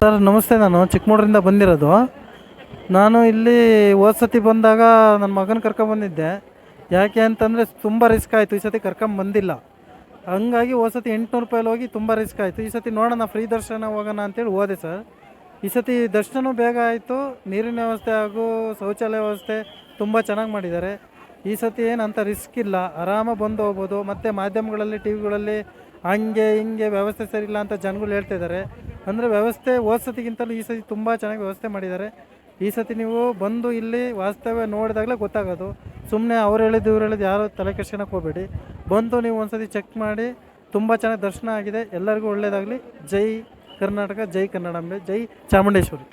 Sir ನಮಸ್ತೆ. ನಾನು ಚಿಕ್ಕಮಗಳೂರಿಂದ ಬಂದಿರೋದು. ನಾನು ಇಲ್ಲಿ ಹೋದ ಸತಿ ಬಂದಾಗ ನನ್ನ ಮಗನ ಕರ್ಕೊಂಬಂದಿದ್ದೆ ಯಾಕೆ ಅಂತಂದರೆ ತುಂಬ ರಿಸ್ಕ್ ಆಯಿತು. ಈ ಸತಿ ಕರ್ಕೊಂಬಂದಿಲ್ಲ ಹಂಗಾಗಿ ಹೋದ ಸತಿ ಎಂಟುನೂರು ರೂಪಾಯಲ್ಲಿ ಹೋಗಿ ತುಂಬ ರಿಸ್ಕ್ ಆಯಿತು. ಈ ಸತಿ ನೋಡೋಣ ಫ್ರೀ ದರ್ಶನ ಹೋಗೋಣ ಅಂತೇಳಿ ಹೋದೆ ಸರ್ ಈ ಸತಿ ದರ್ಶನವೂ ಬೇಗ ಆಯಿತು. ನೀರಿನ ವ್ಯವಸ್ಥೆ ಹಾಗೂ ಶೌಚಾಲಯ ವ್ಯವಸ್ಥೆ ತುಂಬ ಚೆನ್ನಾಗಿ ಮಾಡಿದ್ದಾರೆ. ಈ ಸತಿ ಏನಂತ ರಿಸ್ಕ್ ಇಲ್ಲ. ಆರಾಮಾಗಿ ಬಂದು ಹೋಗ್ಬೋದು. ಮತ್ತು ಮಾಧ್ಯಮಗಳಲ್ಲಿ ಟಿ ವಿಗಳಲ್ಲಿ ಹಂಗೆ ಹಿಂಗೆ ವ್ಯವಸ್ಥೆ ಸರಿ ಇಲ್ಲ ಅಂತ ಜನಗಳು ಹೇಳ್ತಿದ್ದಾರೆ ಅಂದರೆ ವ್ಯವಸ್ಥೆ, ಹೋದ ಸತಿಗಿಂತಲೂ ಈ ಸತಿ ತುಂಬ ಚೆನ್ನಾಗಿ ವ್ಯವಸ್ಥೆ ಮಾಡಿದ್ದಾರೆ. ಈ ಸತಿ ನೀವು ಬಂದು ಇಲ್ಲಿ ವಾಸ್ತವ್ಯ ನೋಡಿದಾಗಲೇ ಗೊತ್ತಾಗೋದು. ಸುಮ್ಮನೆ ಅವ್ರು ಹೇಳಿದ್ದು, ಇವ್ರು ಹೇಳಿದ್ದು ಯಾರು ತಲೆ ಕೆಡ್ಸ್ಕೊಳಕ್ಕೆ ಹೋಗಬೇಡಿ. ಬಂದು ನೀವು ಒಂದ್ಸತಿ ಚೆಕ್ ಮಾಡಿ, ತುಂಬ ಚೆನ್ನಾಗಿ ದರ್ಶನ ಆಗಿದೆ. ಎಲ್ಲರಿಗೂ ಒಳ್ಳೆಯದಾಗಲಿ ಜೈ ಕರ್ನಾಟಕ, ಜೈ ಕನ್ನಡಾಂಬೆ ಜೈ ಚಾಮುಂಡೇಶ್ವರಿ.